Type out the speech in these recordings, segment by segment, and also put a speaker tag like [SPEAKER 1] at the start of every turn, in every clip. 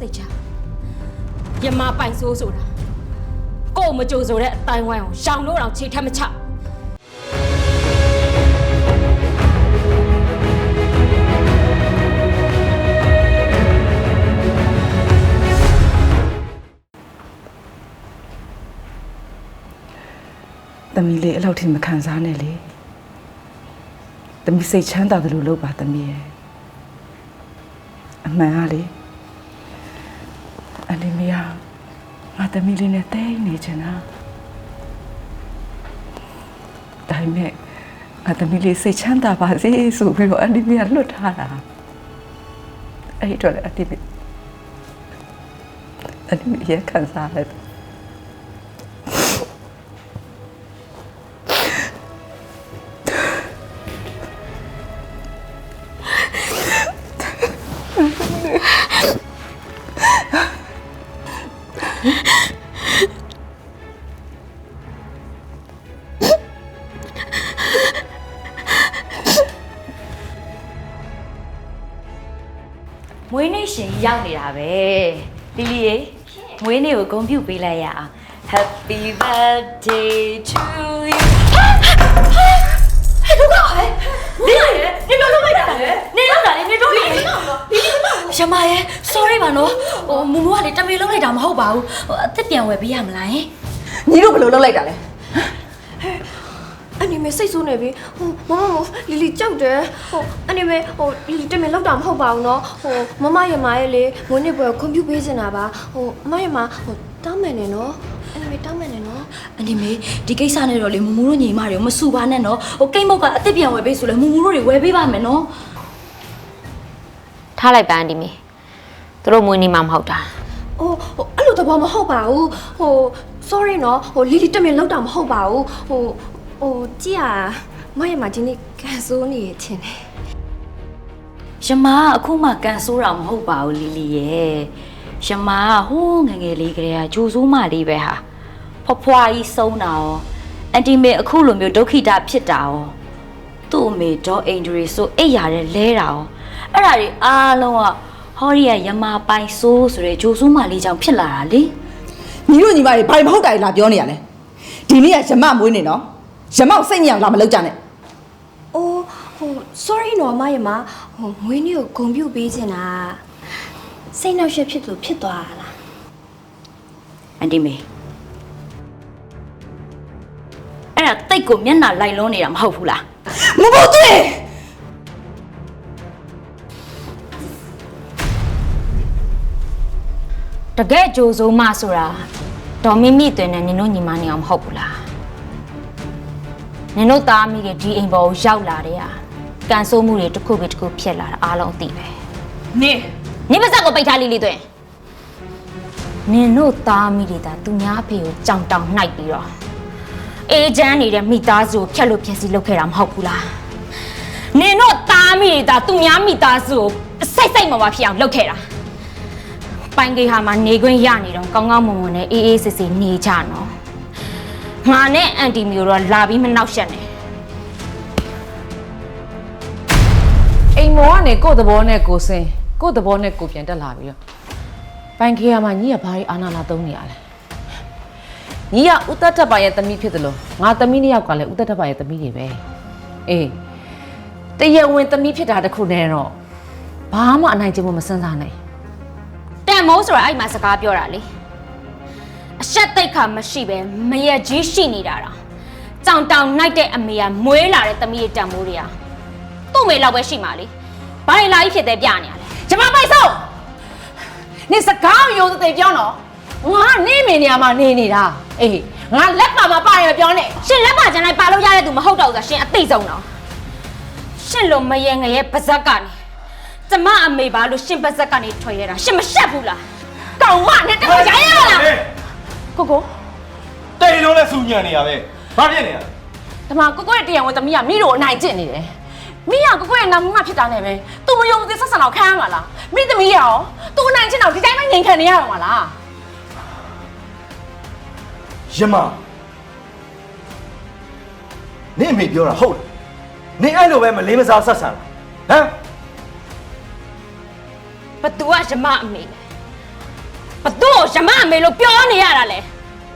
[SPEAKER 1] စိတ်ချရမပိုင်ဆိုးဆိုတာကို့မကြိုဆိုတဲ့အတိုင်းဝိုင်းအောင်ရှောင်လို့တော့ခြေထက်မချ
[SPEAKER 2] သမီးလေးအဲ့လောက်ထိမခံစားနဲ့လေသမီးစိတ်ချမ်းသာတယ်လို့လုပ်ပါသမီးရဲ့အမှန်ကလေ အလီမီယာငါသမီးလေးနဲ့တိတ်နေချင်တာဒါပေမဲ့ငါသမီးလေးစိတ်ချမ်းသာပါစေဆိုပြီးတော့အလီမီယာလွတ်ထားတာအဲ့ဒီတော့လေအလီမီအလီမီယာခံစားရတယ်
[SPEAKER 3] မွေးနေ့ရှင်ရောက်နေတာပဲလီလီရေမွေးနေ့ကိုဂုဏ်ပြုပေးလိုက်ရအောင် Happy birthday to you ဟဲ့ဒုက္ခဟဲ့လီလီရေနေလို့လုပ်လိုက်တာလေနေလောက်တာလေနေတော့လေရမရဲ့ sorry ပါနော်ဟိုမူမူကလေတမေလုံးလိုက်တာမဟုတ်ပါဘူးဟိုအသက်ပြန်ဝယ်ပေးရမလားယင်
[SPEAKER 2] ညီတို့ဘယ်လိုလုပ်လိုက်တာလဲ
[SPEAKER 4] အနေမေစိတ်ဆိုးနေပြီဟိုမမမလီလီကြောက်တယ်ဟိုအနေမေဟိုလီလီတမင်လောက်တာမဟုတ်ပါဘူးနော်ဟိုမမရမရဲ့လေမွေးနေ့ပွဲခွင့်ပြုပေးစင်တာပါဟိုအမရမဟိုတောင်းမယ်နေနော်အနေမေတောင်းမယ်နေနော်
[SPEAKER 3] အနေမေဒီကိစ္စနဲ့တော့လေမူမူတို့ညီမတွေကိုမစူပါနဲ့နော်ဟိုကိတ်မောက်ကအသက်ပြန်ဝယ်ပေးဆိုလဲမူမူတို့တွေဝယ်ပေးပါမယ်နော်
[SPEAKER 5] ထားလိုက်ပါအန်ဒီမေသူတို့မွေးနေ့မှမဟုတ်တာ
[SPEAKER 4] ဟိုဟိုအဲ့လိုသဘောမဟုတ်ပါဘူးဟို sorry နော်ဟိုလီလီတမင်လောက်တာမဟုတ်ပါဘူးဟို ဟိုကြည့်ရမရမဒီနေ့ကန်ဆိုးနေရချင်းတယ်
[SPEAKER 3] ယမကအခုမှကန်ဆိုးတာမဟုတ်ပါဘူးလီလီရဲ့ယမကဟိုးငယ်ငယ်လေးကလေးကဂျိုဆိုးမလေးပဲဟာဖွားဖွားကြီးဆုံးတာရောအန်တီမေအခုလိုမျိုးဒုက္ခိတဖြစ်တာရောသူ့အမေဒေါ်အင်ဒရီဆိုအိတ်ရတဲ့လဲတာရောအဲ့ဒါတွေအားလုံးကဟောရီကယမပိုင်ဆိုးဆိုတဲ့ဂျိုဆိုးမလေးကြောင့်ဖြစ်လာတာလေ
[SPEAKER 6] ညီတို့ညီမတွေဘာတွေမဟုတ်တာတွေလာပြောနေရလဲဒီနေ့ကရမမွေးနေနော် ရမကိုစိတ်ညစ်အောင်လာမလုပ်ကြနဲ့။
[SPEAKER 4] အိုးဟို sorry နော်မရမဟိုမွေးနေ့ကိုဂုံပြုတ်ပေးချင်တာစိတ်နှောက်ယှက်ဖြစ်သူဖြစ်သွားတာလား
[SPEAKER 3] အန်တီမေအဲ့ဒါတိတ်ကိုမျက်နှာလိုက်လုံးနေတာမဟုတ်ဘူးလား
[SPEAKER 6] မဟုတ်သေး
[SPEAKER 5] တကယ်ကြိုးစိုးမဆိုတာဒေါ်မီမီတွင်နဲ့နင်တို့ညီမနေအောင်မဟုတ်ဘူးလား နင်တို့သားမိတွေဒီအိမ်ပေါ်ကိုရောက်လာတဲ့ဟာကန်ဆိုးမှုတွေတစ်ခုပြီးတစ်ခုဖြစ်လာတာအားလုံးအသိပဲ
[SPEAKER 2] နင်
[SPEAKER 5] နင်ပါစက်ကိုပိတ်ထားလိလိတွင်နင်တို့သားမိတွေဒါသူများအဖေကိုကြောင်တောင်နှိုက်ပြီးတော့အေဂျင့်နေတဲ့မိသားစုကိုဖြတ်လို့ဖြက်စီလုပ်ခဲ့တာမဟုတ်ဘူးလားနင်တို့သားမိတွေဒါသူများမိသားစုကိုစိတ်စိတ်မပါဖြစ်အောင်လုပ်ခဲ့တာပိုင်ကေဟာမှာနေခွင့်ရနေတော့ကောင်းကောင်းမွန်မွန်နဲ့အေးအေးဆေးဆေးနေကြနော် ငါနဲ့အန်တီမီကိုတော့လာပြီးမနှောက်ရှက်နဲ့
[SPEAKER 7] အိမ်မောကနေကိုယ့်သဘောနဲ့ကိုယ်စင်ကိုယ့်သဘောနဲ့ကိုယ်ပြန်တက်လာပြီးတော့ပိုင်ခေယာမှာညီကဘာကြီးအာနာလာသုံးနေရလဲညီကဥတ္တထပ်ပါရဲ့သမီးဖြစ်တယ်လို့ငါသမီးနှစ်ယောက်ကလည်းဥတ္တထပ်ပါရဲ့သမီးတွေပဲအေးတရဝင်သမီးဖြစ်တာတခုနဲ့တော့ဘာမှအနိုင်ကျင့်မှုမစမ်းစားနိုင်
[SPEAKER 5] တန်မိုးဆိုတာအဲ့မှာစကားပြောတာလေ အဆက်တိတ်ခါမရှိပဲမရက်ကြီးရှိနေတာတော့ကြောင်တောင်နှိုက်တဲ့အမေကမွေးလာတဲ့သမီးရဲ့တန်မိုးတွေကသူ့မေလောက်ပဲရှိမှာလေဘာလဲလာကြီးဖြစ်တဲ့ပြနေရလဲ
[SPEAKER 7] ကျမပိုက်ဆုံးနေစကားရိုးသေးပြောတော့ငါနေမင်းနေရာမှာနေနေတာအေးငါလက်ပါမပါရပြောနေ
[SPEAKER 5] ရှင်လက်ပါကျန်လိုက်ပါလို့ရတဲ့သူမဟုတ်တော့ဘူးဆိုရှင်အသိဆုံးတော့ရှင်လိုမယငရဲ့ပါဇက်ကနေကျမအမေပါလို့ရှင်ပါဇက်ကနေထွက်ရတာရှင်မရှက်ဘူးလားကောင်မနဲ့တော့ရရလား
[SPEAKER 7] ကိုကို
[SPEAKER 8] တိတ်လုံးလဲစူညံနေရပဲဘာဖြစ်နေရလဲ
[SPEAKER 7] ဒီမှာကိုကိုရဲ့တရားဝင်သမီးကမိတို့အနိုင်ကျင့်နေတယ်မိကကိုကိုရဲ့နာမည်မှဖြစ်တာနဲ့ပဲသူမယုံသေးဆက်ဆံတော့ခံရမှာလားမိသမီးရအောင်သူအနိုင်ကျင့်တော့ဒီတိုင်းပဲငြိမ်ခံနေရတော့မှာလား
[SPEAKER 8] ယမနင့်အမေပြောတာဟုတ်လားနင်အဲ့လိုပဲမလေးမစားဆက်ဆံလားဟမ်
[SPEAKER 5] ဘသူကရမအမေလဲ ဘသူ့ကိုရမအမေလို့ပြောနေရတာလဲ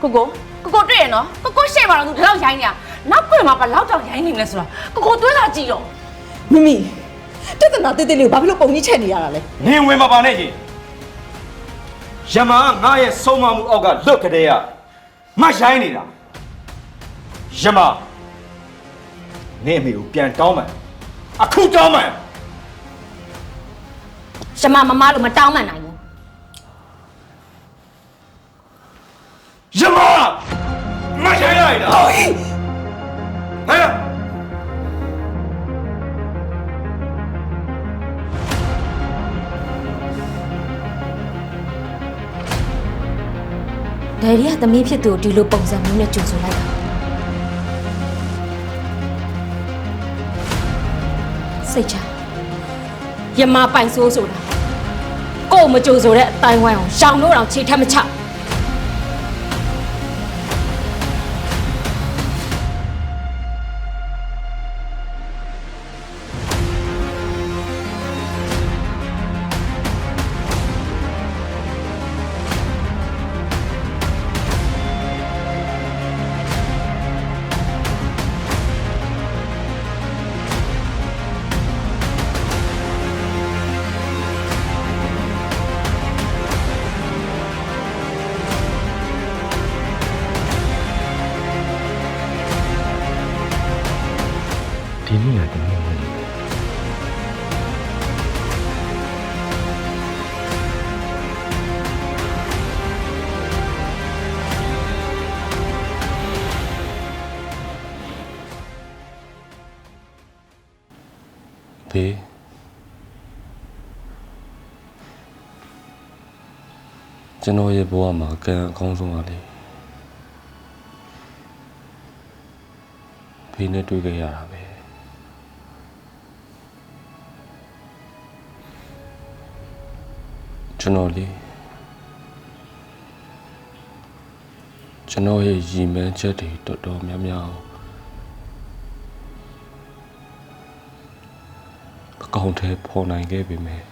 [SPEAKER 7] ကိုကိုကိုကိုတွေ့ရနော်ကိုကိုရှေ့မှာတော့သူဒီလောက်ရိုင်းနေတာနောက်ကွယ်မှာဘလောက်တောင်ရိုင်းနေလဲဆိုတော့ကိုကိုတွေးလာကြည့်ရော
[SPEAKER 6] မိမိတက်တနာတေးသေးလေးကိုဘာဖြစ်လို့ပုံကြီးချက်နေရတာလဲ
[SPEAKER 8] နင်ဝင်မပါနဲ့ကြီးယမန်ငါရဲ့ဆုံးမမှုအောက်ကလွတ်ကလေးကမရိုင်းနေတာယမန်နင်အမေကိုပြန်တောင်းမှန်အခုတောင်းမှန်
[SPEAKER 5] ရမမမလို့မတောင်းမှန်နိုင်
[SPEAKER 8] ယ်ရီက
[SPEAKER 5] သမီးဖြစ်သူကိုဒီလိုပုံစံမျိုးနဲ့ကြိုဆိုလိုက်တာစိတ်ချရမပိုင်ဆိုးဆိုတာကို့မကြိုဆိုတဲ့အတိုင်းဝိုင်းအောင်ရှောင်လို့တော့ခြေထက်မချ
[SPEAKER 9] ဒီ ဘေးကျွန်တော်ရဲ့ဘဝမှာကံအကောင်းဆုံးပါလေဘေးနဲ့တွေ့ခဲ့ရတာပဲကျွန်တော်လေးကျွန်တော်ရဲ့ရည်မှန်းချက်တွေတော်တော်များများ ကောင့်ထဲပေါ်နိုင်ခဲ့ပြီမယ်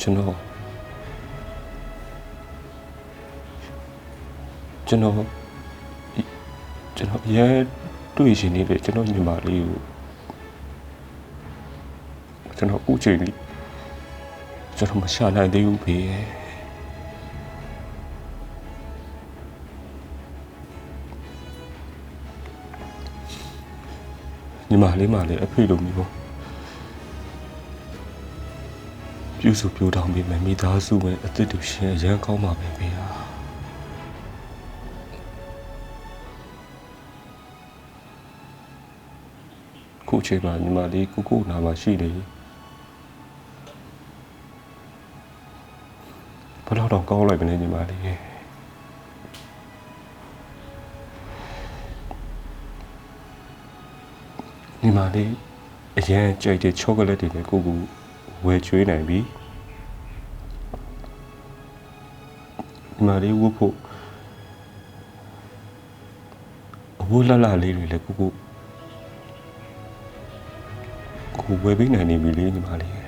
[SPEAKER 9] ကျွန်တော်ကျွန်တော်ကျွန်တော်ရဲတွေ့ရှင်နေတဲ့ကျွန်တော်ညီမလေးကိုကျွန်တော်ဥချိန်လေးကျွန်တော်မရှာနိုင်သေးဘူးဖေ ညီမလေးမလည်းအဖေလိုမျိုးပြူစုပြူတောင်းပြီးမမိသားစုဝင်အစ်စ်တူရှင်အရန်ကောင်းပါပဲဖေဟာခုအချိန်မှာညီမလေးကိုကိုနာမှာရှိနေဘယ်တော့တော့ကောင်းလိုက်မလဲညီမလေး ညီမလေးအရန်ကြိုက်တဲ့ချောကလက်တွေနဲ့ကိုကိုဝယ်ကျွေးနိုင်ပြီညီမလေးဝတ်ဖို့အဝတ်လှလှလေးတွေလည်းကိုကိုကိုဝယ်ပေးနိုင်နေပြီလေညီမလေး